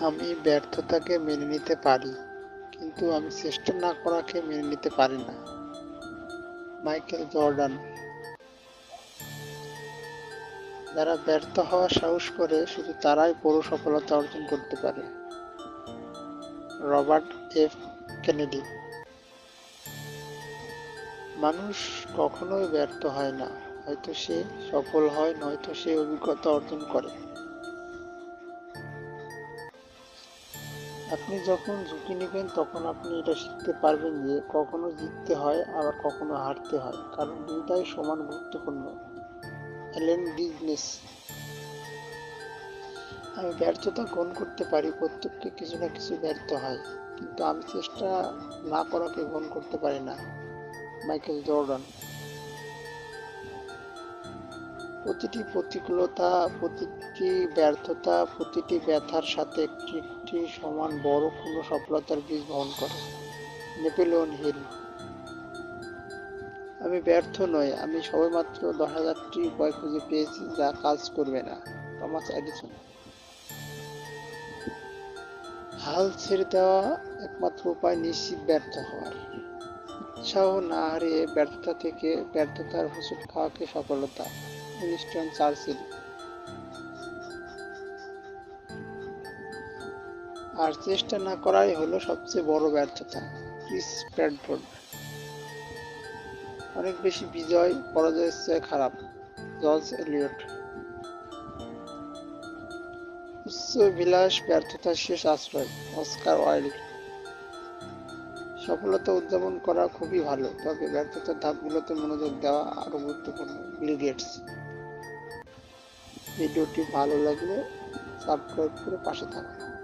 আমি ব্যর্থতাকে মেনে নিতে পারি, কিন্তু আমি চেষ্টা না করাকে মেনে নিতে পারি না। Michael Jordan. যারা ব্যর্থ হওয়ার সাহস করে, শুধু তারাই বড় সফলতা অর্জন করতে পারে। Robert F. কেনেডি। মানুষ কখনোই ব্যর্থ হয় না, হয়তো সে সফল হয়, নয়তো সে অভিজ্ঞতা অর্জন করে। আপনি যখন ঝুঁকি নেবেন, তখন আপনি এটা শিখতে পারবেন যে কখনো জিততে হয়, আবার কখনো হারতে হয়। কারণ দুইটাই সমান গুরুত্বপূর্ণ। অ্যালেন বিজনেস আমি ব্যর্থতা গ্রহণ করতে পারি, প্রত্যেককে কিছু না কিছু ব্যর্থ হয়। কিন্তু আমি চেষ্টা না করাকে গ্রহণ করতে পারি না। Michael Jordan. প্রতিটি প্রতিকূলতা, প্রতিটি ব্যর্থতা, প্রতিটি ব্যথার সাথে একটি একটি সমান বড় কোনো সফলতার বীজ বহন করে। Napoleon Hill. আমি ব্যর্থ নই, আমি সবেমাত্র দশ হাজারটি উপায় খুঁজে পেয়েছি যা কাজ করবে না, টমাস এডিসন। হাল ছেড়ে দেওয়া একমাত্র উপায় নিশ্চিত ব্যর্থ হওয়ার। উৎসাহ না হারিয়ে ব্যর্থতা থেকে, ব্যর্থতার হোঁচট খাওয়াকে সফলতা। উইনস্টন চার্চিল আর চেষ্টা না করাই হলো সবচেয়ে বড় ব্যর্থতা, ক্রিস প্যাডফোর্ড অনেক বেশি বিজয়, পরাজয়ের চেয়ে খারাপ, জর্জ এলিয়ট। উচ্চ বিলাস ব্যর্থতার শেষ আশ্রয়, অস্কার ওয়াইল্ড। সফলতা উদযাপন করা খুবই ভালো। তবে ব্যর্থতার ধাপগুলোতে মনোযোগ দেওয়া আরও গুরুত্বপূর্ণ। বিল গেটস ভিডিওটি ভালো লাগলে সাবস্ক্রাইব করে পাশে থাকুন।